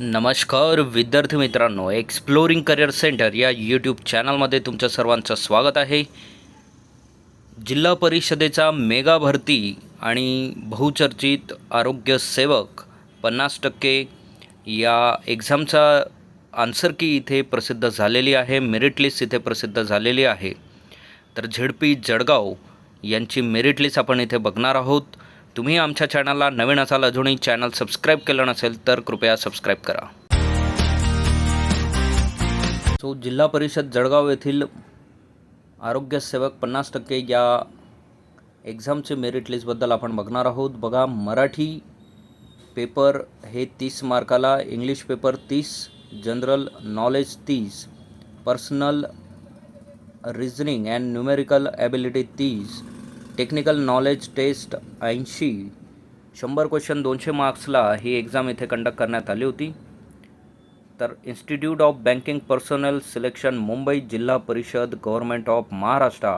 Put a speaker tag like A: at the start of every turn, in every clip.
A: नमस्कार विद्यार्थी मित्रांनो एक्सप्लोरिंग करिअर सेंटर या यूट्यूब चॅनलमध्ये तुमचं सर्वांचं स्वागत आहे. जिल्हा परिषदेचा मेगा भरती आणि बहुचर्चित आरोग्य सेवक पन्नास टक्के या एक्झामचा आन्सर की इथे प्रसिद्ध झालेली आहे मेरिट लिस्ट इथे प्रसिद्ध झालेली आहे. तर झेडपी जळगाव यांची मेरिट लिस्ट आपण इथे बघणार आहोत. तुम्ही आमच्या चॅनलला नवीन असाल अजूनही चॅनल सबस्क्राईब केलं नसेल तर कृपया सबस्क्राईब करा. सो जिल्हा परिषद जळगाव येथील आरोग्यसेवक पन्नास टक्के या एक्झामचे मेरिट लिस्टबद्दल आपण बघणार आहोत. बघा मराठी पेपर हे तीस मार्काला इंग्लिश पेपर तीस जनरल नॉलेज तीस personal reasoning and numerical ability तीस टेक्निकल नॉलेज टेस्ट ऐंशी शंभर क्वेश्चन दोनशे मार्क्सला ही एक्झाम इथे कंडक्ट करण्यात आली होती. तर institute of banking personnel selection Mumbai Zilla Parishad government of Maharashtra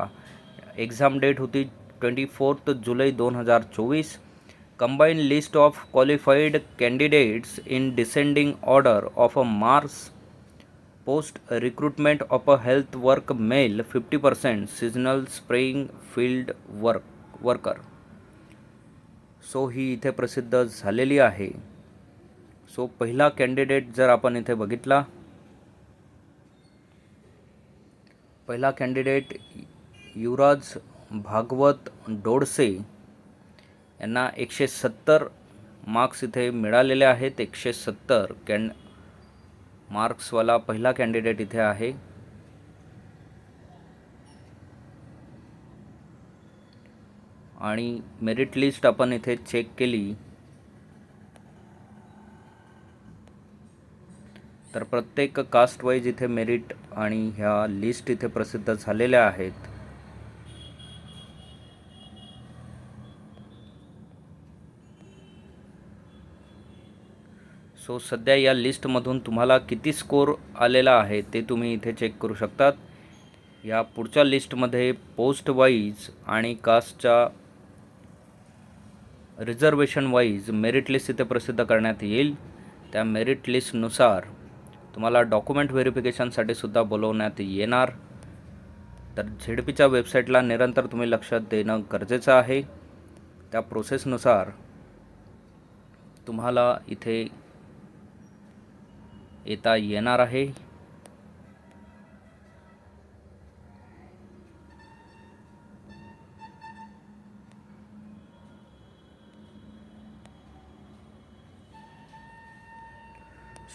A: exam date होती ट्वेंटी फोर्थ जुलै दोन हजार चोवीस. Combine list of qualified candidates in descending order of a marks post recruitment of a health work male fifty percent seasonal spraying field work worker so ही इथे प्रसिद्ध झालेली आहे. So पहिला कॅन्डिडेट जर आपण इथे बघितला पहिला कॅन्डिडेट युवराज भागवत डोडसे यांना एकशे सत्तर मार्क्स इथे मिळालेले आहेत. एकशे सत्तर कॅन मार्क्सवाला पहिला कॅन्डिडेट इथे आहे. आणि मेरिट लिस्ट आपण इथे चेक केली. तर प्रत्येक कास्ट वाईज इथे मेरिट आणि ह्या लिस्ट इथे प्रसिद्ध झालेल्या आहेत. सो सध्या या लिस्टमधून तुम्हाला किती स्कोर आलेला आहे ते तुम्ही इथे चेक करू शकतात. या पुढच्या लिस्टमध्ये पोस्ट वाईज आणि कास्टच्या रिझर्वेशन वाईज मेरिट लिस्ट इथे प्रसिद्ध करण्यात येईल. त्या मेरिट लिस्टनुसार तुम्हाला डॉक्युमेंट व्हेरिफिकेशनसाठी सुद्धा बोलवण्यात येणार. तर झेडपीच्या वेबसाईटला निरंतर तुम्ही लक्षात देणं गरजेचं आहे. त्या प्रोसेसनुसार तुम्हाला इथे येता येणार आहे.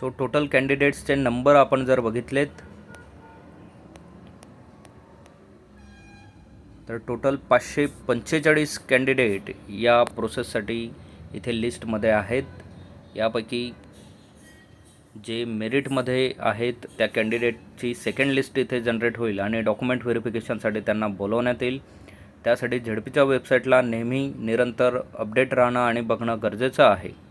A: सो टोटल कॅन्डिडेट्सचे नंबर आपण जर बघितलेत तर टोटल पाचशे पंचेचाळीस कॅन्डिडेट या प्रोसेससाठी इथे लिस्टमध्ये आहेत. यापैकी जे मेरिटमध्ये आहेत त्या कॅन्डिडेटची सेकंड लिस्ट इथे जनरेट होईल आणि डॉक्युमेंट व्हेरिफिकेशनसाठी त्यांना बोलवण्यात येईल. त्यासाठी झेडपीच्या वेबसाईटला नेहमी निरंतर अपडेट राहणं आणि बघणं गरजेचं आहे.